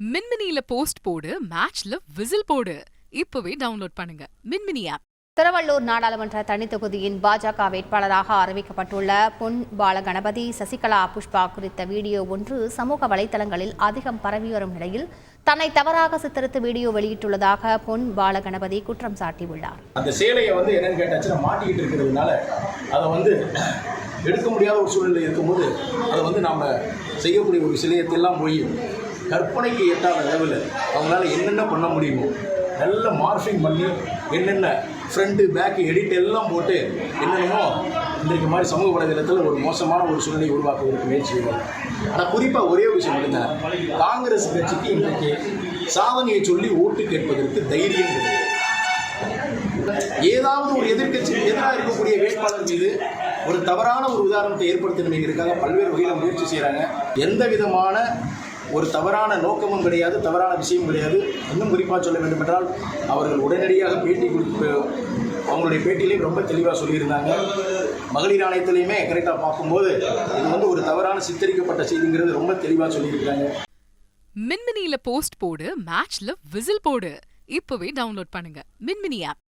மின்மினியில post போடு மேட்ச்ல whistle போடு. இப்பவே டவுன்லோட் பண்ணுங்க. மின்மினி ஆப். திருவள்ளூர் நாடாளுமன்ற தனித் தொகுதியின் பாஜக வேட்பாளராக அறிவிக்கப்பட்டுள்ள பொன் பாலகணபதி சசிகலா புஷ்பா குறித்த வீடியோ ஒன்று சமூக வலைதளங்களில் அதிகம் பரவி வரும் நிலையில் தன்னை தவறாக சித்தரித்து வீடியோ வெளியிட்டுள்ளதாக பொன் பாலகணபதி குற்றம் சாட்டியுள்ளார். அந்த சேலையை வந்து என்னன்னு கேட்டாச்சுன்னா மாட்டிக்கிட்டு இருக்கிறதுனால அதை வந்து எடுக்க முடியாத ஒரு சூழ்நிலை இருக்கும்போது அதை வந்து நாம் செய்யக்கூடிய ஒரு சிலையத்தெல்லாம் போய் கற்பனைக்கு எட்டாத அளவில் அவங்களால என்னென்ன பண்ண முடியுமோ நல்ல மார்ஃபிங் பண்ணி என்னென்ன ஃப்ரண்ட்டு பேக்கு எடிட் எல்லாம் போட்டு என்னென்னமோ இன்றைக்கு மாதிரி சமூக வலைதளத்தில் ஒரு மோசமான ஒரு சூழ்நிலையை உருவாக்குவதற்கு முயற்சி செய்வாங்க ஆனால் குறிப்பாக ஒரே விஷயம் இருந்தால் காங்கிரஸ் கட்சிக்கு இன்றைக்கு சாதனையை சொல்லி ஓட்டு கேட்பதற்கு தைரியம் கிடையாது ஏதாவது ஒரு எதிர்கட்சி எதிராக இருக்கக்கூடிய வேட்பாளர் மீது ஒரு தவறான ஒரு உதாரணத்தை ஏற்படுத்தணுங்கிறதுக்காக பல்வேறு வகையில் முயற்சி செய்கிறாங்க எந்த விதமான ஒரு தவறான நோக்கமும் கிடையாது தவறான விஷயமும் கிடையாது. இன்னும் குறிப்பாக சொல்ல வேண்டுமென்றால் அவர்கள் உடனடியாக பேட்டி கொடுத்து அவங்களுடைய பேட்டியிலையும் ரொம்ப தெளிவாக சொல்லியிருந்தாங்க. மகளிர் ஆணையத்திலையுமே கரெக்டாக பார்க்கும்போது இது வந்து ஒரு தவறான சித்தரிக்கப்பட்ட செய்திங்கிறது ரொம்ப தெளிவாக சொல்லியிருக்காங்க மின்மினியில போஸ்ட் போடு மேட்ச்ல விசில் போடு. இப்பவே டவுன்லோட் பண்ணுங்க. மின்மினி ஆப்